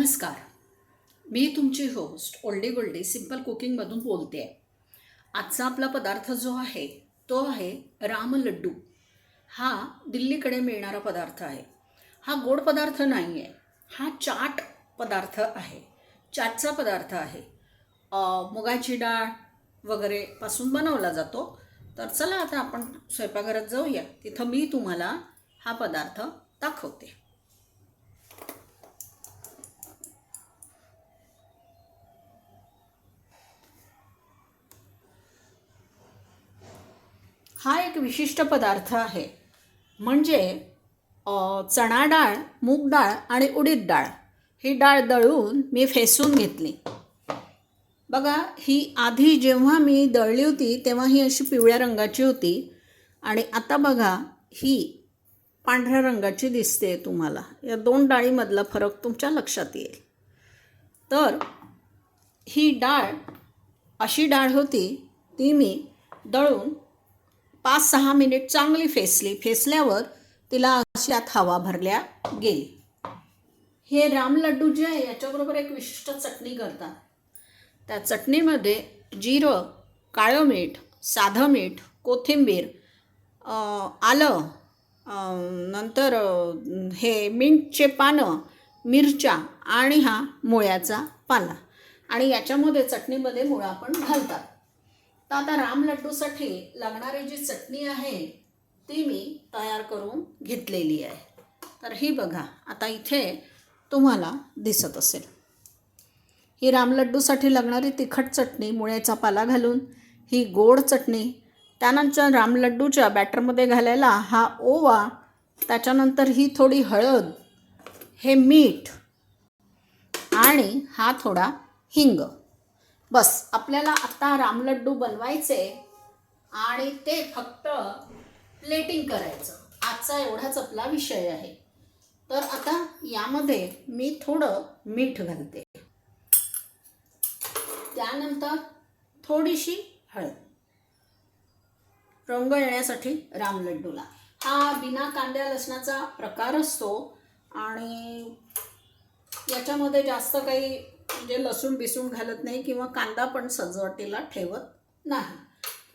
नमस्कार. मी तुमची होस्ट ओल्डी गोल्डी सिंपल कुकिंगमधून बोलते आहे आजचा आपला पदार्थ जो आहे तो आहे राम लड्डू. हा दिल्लीकडे मिळणारा पदार्थ आहे. हा गोड पदार्थ नाही आहे हा चाट पदार्थ आहे. चाटचा पदार्थ आहे. मुगाची डाळ वगैरे पासून बनवला जातो. तर चला आता आपण स्वयंपाकघरात जाऊया. तिथं मी तुम्हाला हा पदार्थ दाखवते हा एक विशिष्ट पदार्थ आहे. म्हणजे चणा डाळ मूग डाळ आणि उडीद डाळ. ही डाळ दळून मी फेसून घेतली. बघा ही आधी जेव्हा मी दळली होती तेव्हा ही अशी पिवळ्या रंगाची होती. आणि आता बघा ही पांढऱ्या रंगाची दिसते तुम्हाला. या दोन डाळीमधला फरक तुमच्या लक्षात येईल. तर ही डाळ अशी डाळ होती ती मी दळून पाच सहा मिनिट चांगली फेसली. फेसल्यावर तिला अशात हवा भरल्या गेली. हे राम लड्डू जे आहे याच्याबरोबर एक विशिष्ट चटणी करतात. त्या चटणीमध्ये जिरं काळं मीठ साधं मीठ कोथिंबीर आलं नंतर हे मिंटचे पानं मिरच्या आणि हा मुळ्याचा पाला. आणि याच्यामध्ये चटणीमध्ये मुळा पण घालतात. तर आता राम लड्डूसाठी लागणारी जी चटणी आहे ती मी तयार करून घेतलेली आहे. तर ही बघा आता इथे तुम्हाला दिसत असेल. ही राम लड्डूसाठी लागणारी तिखट चटणी मुळ्याचा पाला घालून ही गोड चटणी त्यानंतर राम लड्डूच्या बॅटरमध्ये घालायला हा ओवा त्याच्यानंतर ही थोडी हळद हे मीठ आणि हा थोडा हिंग. बस आपल्याला आता रामलड्डू बनवायचे आणि ते फक्त प्लेटिंग करायचं. आजचा एवढाच आपला विषय आहे. तर आता यामध्ये मी थोडं मीठ घालते. त्यानंतर थोडीशी हळद. रंग येण्यासाठी रामलड्डूला. हा बिना कांद्या लसणाचा प्रकार असतो आणि याच्यामध्ये जास्त काही म्हणजे लसूण बिसून घालत नाही किंवा कांदा पण सजावटीला ठेवत नाही.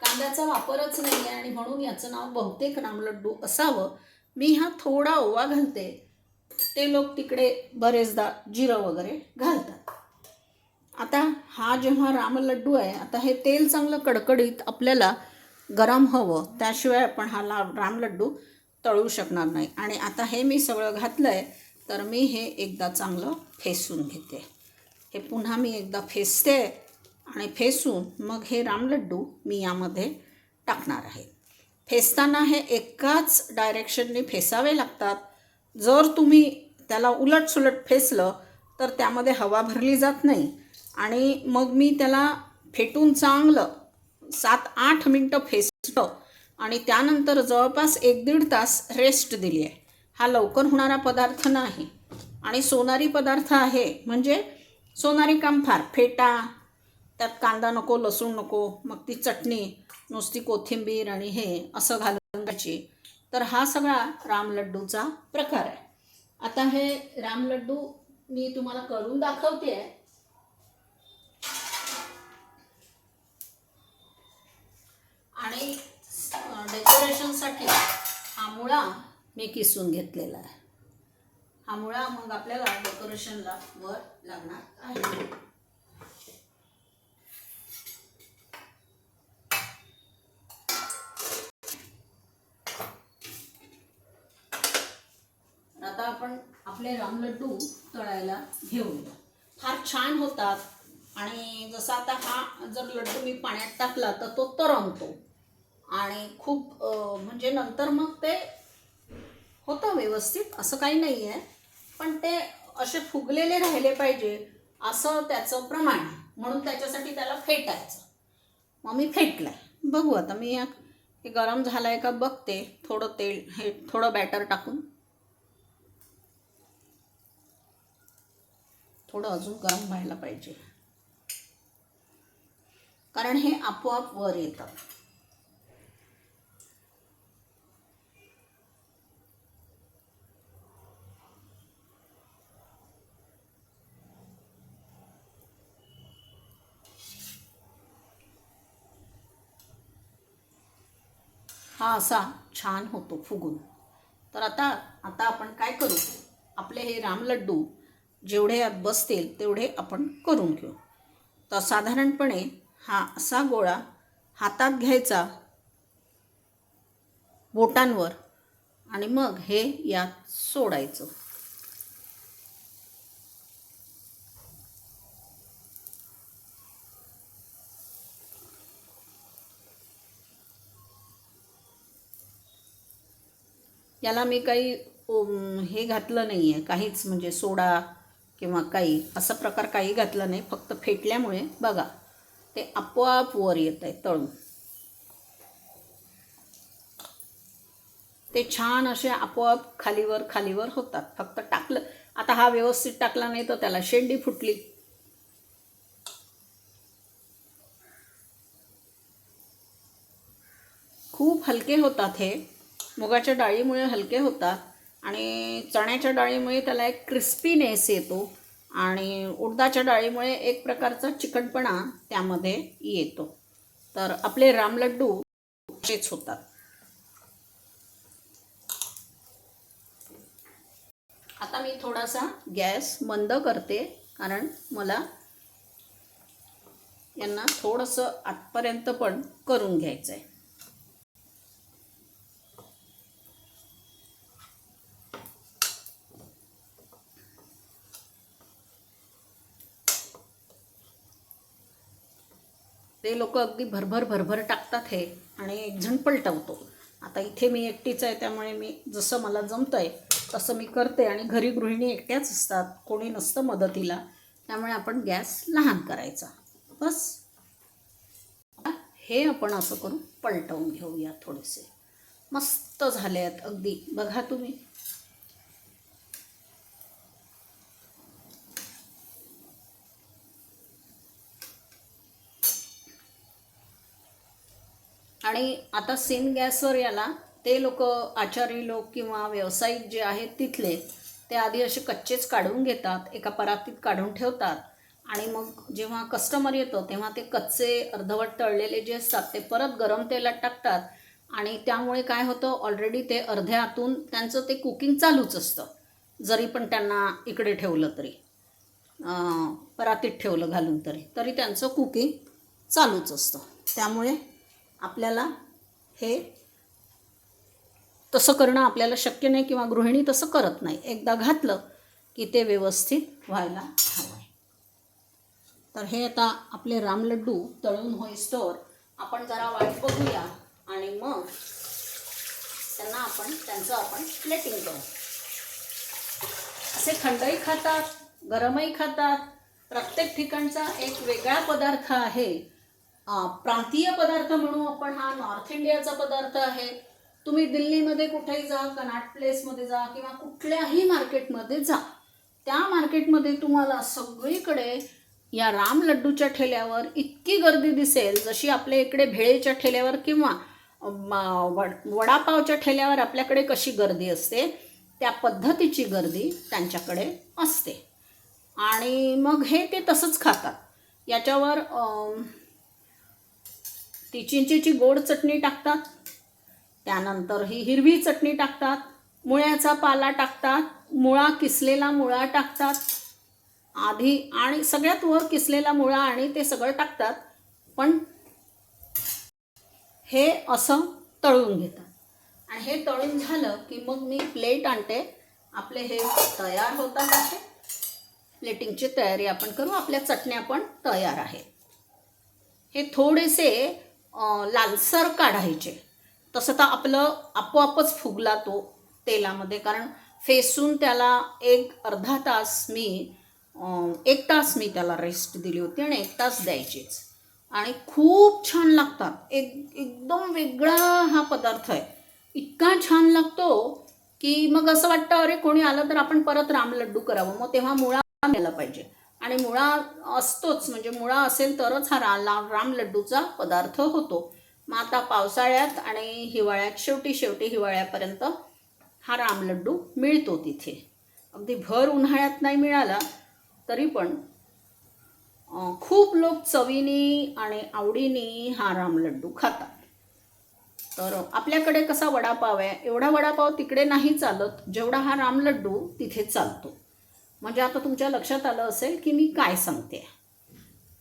कांद्याचा वापरच नाही आहे आणि म्हणून याचं नाव बहुतेक रामलड्डू असावं. मी हा थोडा ओवा घालते. ते लोक तिकडे बरेचदा जिरं वगैरे घालतात. आता हा जेव्हा रामलड्डू आहे आता हे तेल चांगलं कडकडीत आपल्याला गरम हवं त्याशिवाय आपण हा ला रामलड्डू तळू शकणार नाही. आणि आता हे मी सगळं घातलं आहे तर मी हे एकदा चांगलं फेसून घेते. हे पुन्हा मी एकदा फेसते आणि फेसून मग हे रामलड्डू मी यामध्ये टाकणार आहे. फेसताना हे एकाच डायरेक्शनने फेसावे लागतात. जर तुम्ही त्याला उलटसुलट फेसलं तर त्यामध्ये हवा भरली जात नाही. आणि मग मी त्याला फेटून चांगलं सात आठ मिनटं फेसलं आणि त्यानंतर जवळपास एक दीड तास रेस्ट दिली आहे हा लवकर होणारा पदार्थ नाही. आणि सोनारी पदार्थ आहे. म्हणजे सोनारी काम फार फेटा. त्यात कांदा नको लसूण नको मग ती चटणी नुसती कोथिंबीर आणि हे असं घालून घ्यायची. तर हा सगळा रामलड्डूचा प्रकार आहे. आता हे रामलड्डू मी तुम्हाला करून दाखवते आहे आणि डेकोरेशनसाठी हा मुळा मी किसून घेतलेला आहे. हा मुळा मग आपल्याला डेकोरेशनला वर लागणार आहे. आता आपण आपले रामलड्डू तळायला घेऊया फार छान होतात. आणि जसा आता हा जर लड्डू मी पाण्यात टाकला तर तो तरंगतो. आणि खूप म्हणजे नंतर मग ते होतं व्यवस्थित असं काही नाही आहे पण ते असे फुगलेले राहिले पाहिजे असं त्याचं प्रमाण आहे. म्हणून त्याच्यासाठी त्याला फेटायचं. मग मी फेटलंय. बघू आता मी या हे गरम झालं आहे का बघते. थोडं तेल हे थोडं बॅटर टाकून. थोडं अजून गरम व्हायला पाहिजे. कारण हे आपोआप वर येतं. हा असा छान होतो फुगून. तर आता आता आपण काय करू? आपले हे रामलड्डू जेवढे यात बसतील तेवढे आपण करून घेऊ. तर साधारणपणे हा असा गोळा हातात घ्यायचा बोटांवर आणि मग हे यात सोडायचं. याला मी काही हे घातलं नाही आहे काहीच म्हणजे सोडा किंवा काही असा प्रकार काही घातला नाही. फक्त फेटल्यामुळे बघा ते आपोआप वर येत आहे तळून. ते छान असे आपोआप खालीवर खालीवर होतात. फक्त टाकलं. आता हा व्यवस्थित टाकला नाही तर त्याला शेंडी फुटली. खूप हलके होतात हे. मुगाच्या डाळीमुळे हलके होतात आणि चण्याच्या डाळीमुळे त्याला एक क्रिस्पीनेस येतो आणि उडदाच्या डाळीमुळे एक प्रकारचा चिकटपणा त्यामध्ये येतो. तर आपले रामलड्डू असेच होतात. आता मी थोडासा गॅस मंद करते कारण मला यांना थोडंसं आतपर्यंत पण करून घ्यायचं आहे ते लोक अगदी भरभर भरभर टाकतात हे आणि एकजण पलटवतो. आता इथे मी एकटीच आहे त्यामुळे मी जसं मला जमतं आहे तसं मी करते आणि घरी गृहिणी एकट्याच असतात कोणी नसतं मदतीला त्यामुळे आपण गॅस लहान करायचा. बस. हे आपण असं करून पलटवून घेऊया थोडेसे. मस्त झाले आहेत अगदी. बघा तुम्ही. आणि आता सिन गॅसवर याला ते लोक आचारी लोक किंवा व्यावसायिक जे आहेत तिथले ते आधी असे कच्चेच काढून घेतात एका परातीत काढून ठेवतात. आणि मग जेव्हा कस्टमर येतो तेव्हा ते कच्चे अर्धवट तळलेले जे असतात ते परत गरम तेलात टाकतात. आणि त्यामुळे काय होतं ऑलरेडी ते अर्ध्या आतून त्यांचं ते कुकिंग चालूच असतं. जरी पण त्यांना इकडे ठेवलं तरी परातीत ठेवलं घालून तरी तरी त्यांचं कुकिंग चालूच असतं. त्यामुळे आपल्याला हे तसं करणं आपल्याला शक्य नाही किंवा गृहिणी तसं करत नाही. एकदा घातलं की ते व्यवस्थित व्हायला हवं आहे तर हे आता आपले रामलड्डू तळून होईस्तोवर आपण जरा वाट बघूया आणि मग त्यांना आपण त्यांचं आपण प्लेटिंग करू. असे खंडही खातात गरमही खातात. प्रत्येक ठिकाणचा एक वेगळा पदार्थ आहे. प्रांतीय पदार्थ म्हणू आपण हा नॉर्थ इंडियाचा पदार्थ आहे. तुम्ही दिल्लीमध्ये कुठेही जा कनाट प्लेसमध्ये जा किंवा कुठल्याही मार्केटमध्ये जा. त्या मार्केटमध्ये तुम्हाला सगळीकडे या राम लड्डूच्या ठेल्यावर इतकी गर्दी दिसेल जशी आपल्या इकडे भेळेच्या ठेल्यावर किंवा वडापावच्या ठेल्यावर आपल्याकडे कशी गर्दी असते त्या पद्धतीची गर्दी त्यांच्याकडे असते. आणि मग हे ते तसंच खातात. याच्यावर ती चिंचेची गोड चटणी टाकतात. त्यानंतर ही हिरवी चटणी टाकतात. मुळ्याचा पाला टाकतात. मुळा किसलेला मुळा टाकतात. आधी आणि सगळ्यात वर किसलेला मुळा आणि ते सगळं टाकतात. पण हे असं तळून घेतात. आणि हे तळून झालं की मग मी प्लेट आणते. आपले हे तयार होतात आहे प्लेटिंगची तयारी आपण करू. आपल्या चटण्या पण तयार आहेत. हे थोडेसे लालसर काढायचे. तसं तर आपलं आपोआपच फुगला तो तेलामध्ये. कारण फेसून त्याला एक अर्धा तास मी एक तास मी त्याला रेस्ट दिली होती आणि एक तास द्यायचीच. आणि खूप छान लागतात. एक एकदम वेगळा हा पदार्थ आहे. इतका छान लागतो की मग असं वाटतं अरे कोणी आलं तर आपण परत रामलड्डू करावं. मग तेव्हा मुळा मिळाला पाहिजे. आणि मुळा असतोच म्हणजे मुळा असेल तरच हा रा ला- राम लड्डूचा पदार्थ होतो. मग आता पावसाळ्यात आणि हिवाळ्यात शेवटी शेवटी हिवाळ्यापर्यंत हा राम लड्डू मिळतो तिथे. अगदी भर उन्हाळ्यात नाही मिळाला तरी पण खूप लोक चवीनी आणि आवडीने हा राम लड्डू खातात. तर आपल्याकडे कसा वडापाव आहे? एवढा वडापाव तिकडे नाही चालत जेवढा हा राम लड्डू तिथे चालतो. म्हणजे आता तुमच्या लक्षात आलं असेल की मी काय सांगते.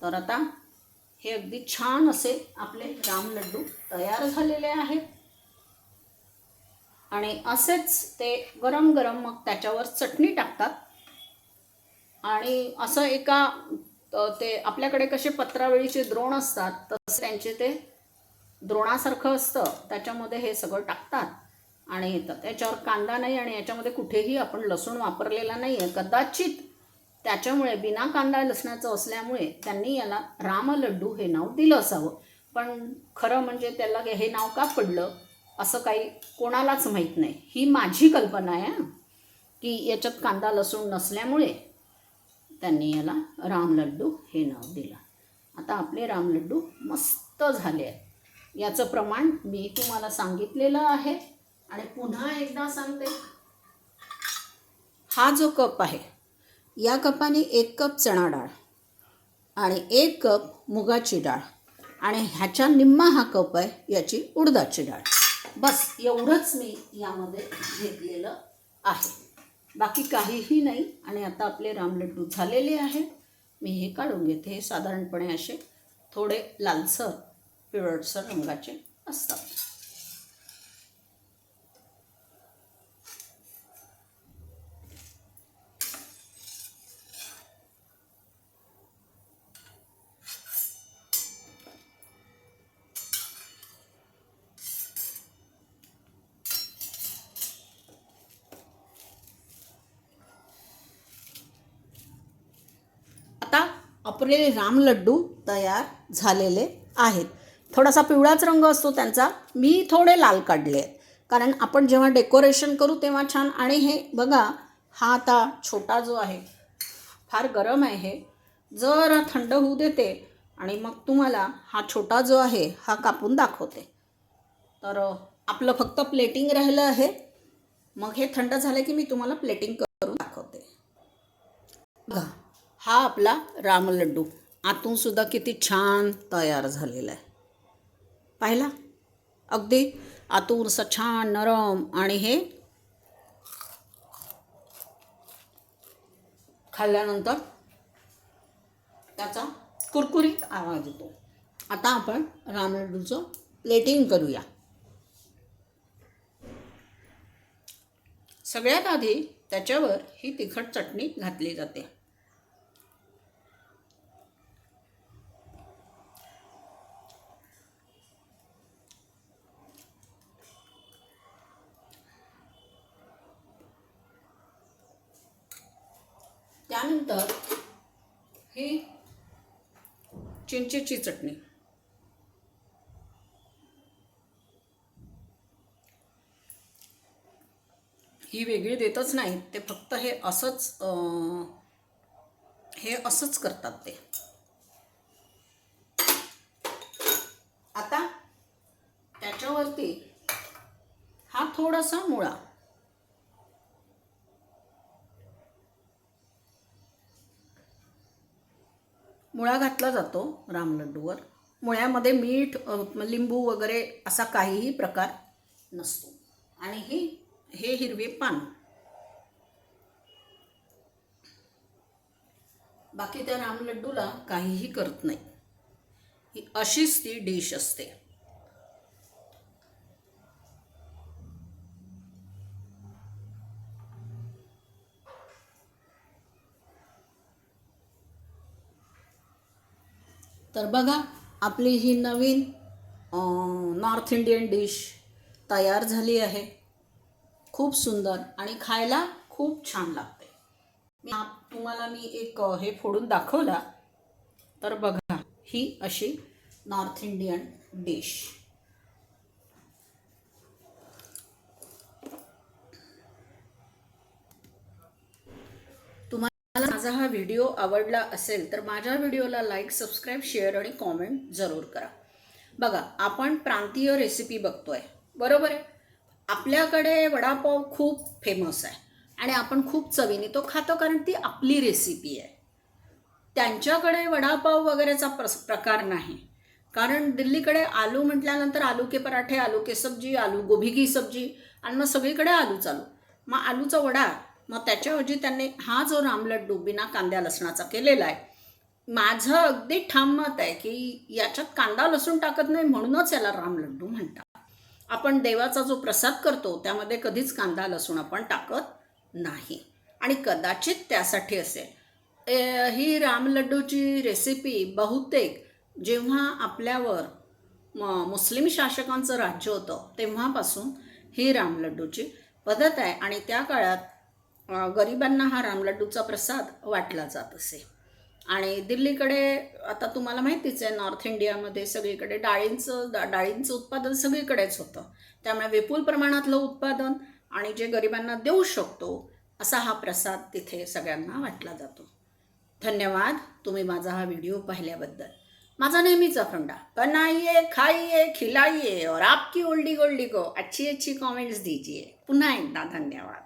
तर आता हे अगदी छान असे आपले राम लड्डू तयार झालेले आहेत. आणि असेच ते गरम गरम मग त्याच्यावर चटणी टाकतात. आणि असं एका ते आपल्याकडे कसे पत्रावळीचे द्रोण असतात तसं त्यांचे ते द्रोणासारखं असतं. त्याच्यामध्ये हे सगळं टाकतात. आणि येतात. त्याच्यावर कांदा नाही आणि याच्यामध्ये कुठेही आपण लसूण वापरलेला नाही आहे कदाचित त्याच्यामुळे बिना कांदा लसणाचं असल्यामुळे त्यांनी याला रामलड्डू हे नाव दिलं असावं. पण खरं म्हणजे त्याला हे नाव का पडलं असं काही कोणालाच माहीत नाही. ही माझी कल्पना आहे की याच्यात कांदा लसूण नसल्यामुळे त्यांनी याला रामलड्डू हे नाव दिलं. आता आपले रामलड्डू मस्त झाले आहेत. याचं प्रमाण मी तुम्हाला सांगितलेलं आहे. आणि पुन्हा एकदा सांगते. हा जो कप आहे या कपाने एक कप चणा डाळ आणि एक कप मुगाची डाळ आणि ह्याच्या निम्मा हा कप आहे याची उडदाची डाळ. बस एवढंच मी यामध्ये घेतलेलं आहे. बाकी काहीही नाही आणि आता आपले रामलड्डू झालेले आहेत. मी हे काढून घेते. हे साधारणपणे असे थोडे लालसर पिवळसर रंगाचे असतात आता आपले राम लड्डू तयार झालेले आहेत. थोडासा पिवळाच रंग असतो त्यांचा. मी थोडे लाल काढले आहेत. कारण आपण जेव्हा डेकोरेशन करू तेव्हा छान. आणि हे बघा हा आता छोटा जो आहे फार गरम आहे हे. जरा थंड होऊ देते. आणि मग तुम्हाला हा छोटा जो आहे हा कापून दाखवते. तर आपलं फक्त प्लेटिंग राहिलं आहे. मग हे थंड झालं की मी तुम्हाला प्लेटिंग करून दाखवते. बघा हा आपला रामलड्डू आतूनसुद्धा आतून सुद्धा किती छान तयार झालेला आहे. पाहिला? अगदी आतून असं छान नरम आणि हे खाल्ल्यानंतर त्याचा कुरकुरीत आवाज येतो. आता आपण रामलड्डूचं प्लेटिंग करूया. सगळ्यात आधी त्याच्यावर ही तिखट चटणी घातली जाते. त्यानंतर ही चिंचेची चटणी. ही वेगळी देतच नाही ते फक्त हे असंच हे असंच करतात ते. आता त्याच्यावरती हा थोडासा मुळा. मुळा घातला जातो रामलड्डूवर मुळ्यामध्ये मीठ लिंबू वगैरे असा काहीही प्रकार नसतो. आणि ही हे हिरवे पान. बाकी त्या रामलड्डूला काहीही करत नाही. ही अशीच ती डिश असते. तर बघा आपली ही नवीन नॉर्थ इंडियन डिश तयार झाली आहे. खूप सुंदर आणि खायला खूप छान लागते. मी आप- तुम्हाला मी एक हे फोडून दाखवला. तर बघा ही अशी नॉर्थ इंडियन डिश तुम्हाला माझा हा व्हिडिओ आवडला असेल तर माझ्या व्हिडिओला लाईक सबस्क्राईब शेअर आणि कॉमेंट जरूर करा. बघा आपण प्रांतीय रेसिपी बघतोय. बरोबर आहे? आपल्याकडे वडापाव खूप फेमस आहे. आणि आपण खूप चवीने तो खातो कारण ती आपली रेसिपी आहे. त्यांच्याकडे वडापाव वगैरेचा प्रस प्रकार नाही. कारण दिल्लीकडे आलू म्हटल्यानंतर आलू के पराठे आलू के सब्जी आलू गोभी की सब्जी आणि मग सगळीकडे आलू चालू. मग आलूचा वडा मग त्याच्याऐवजी त्यांनी हा जो रामलड्डू बिना कांद्या लसणाचा केलेला आहे माझं अगदी ठाम मत आहे की याच्यात कांदा लसूण टाकत नाही म्हणूनच याला रामलड्डू म्हणतात. आपण देवाचा जो प्रसाद करतो त्यामध्ये कधीच कांदा लसूण आपण टाकत नाही. आणि कदाचित त्यासाठी असेल. ही रामलड्डूची रेसिपी बहुतेक जेव्हा आपल्यावर म मुस्लिम शासकांचं राज्य होतं तेव्हापासून ही रामलड्डूची पद्धत आहे. आणि त्या काळात गरिबांना हा रामलड्डूचा प्रसाद वाटला जात असे. आणि दिल्लीकडे आता तुम्हाला माहितीच आहे नॉर्थ इंडियामध्ये सगळीकडे डाळींचं डा डाळींचं उत्पादन सगळीकडेच होतं. त्यामुळे विपुल प्रमाणातलं उत्पादन आणि जे गरिबांना देऊ शकतो असा हा प्रसाद तिथे सगळ्यांना वाटला जातो. धन्यवाद तुम्ही माझा हा व्हिडिओ पाहिल्याबद्दल. माझा नेहमीचा फंडा बनाइए खाइए खिलाइए और आपकी ओल्डी गोल्डी को अच्छी अच्छी कमेंट्स दीजिए पुन्हा एकदा धन्यवाद.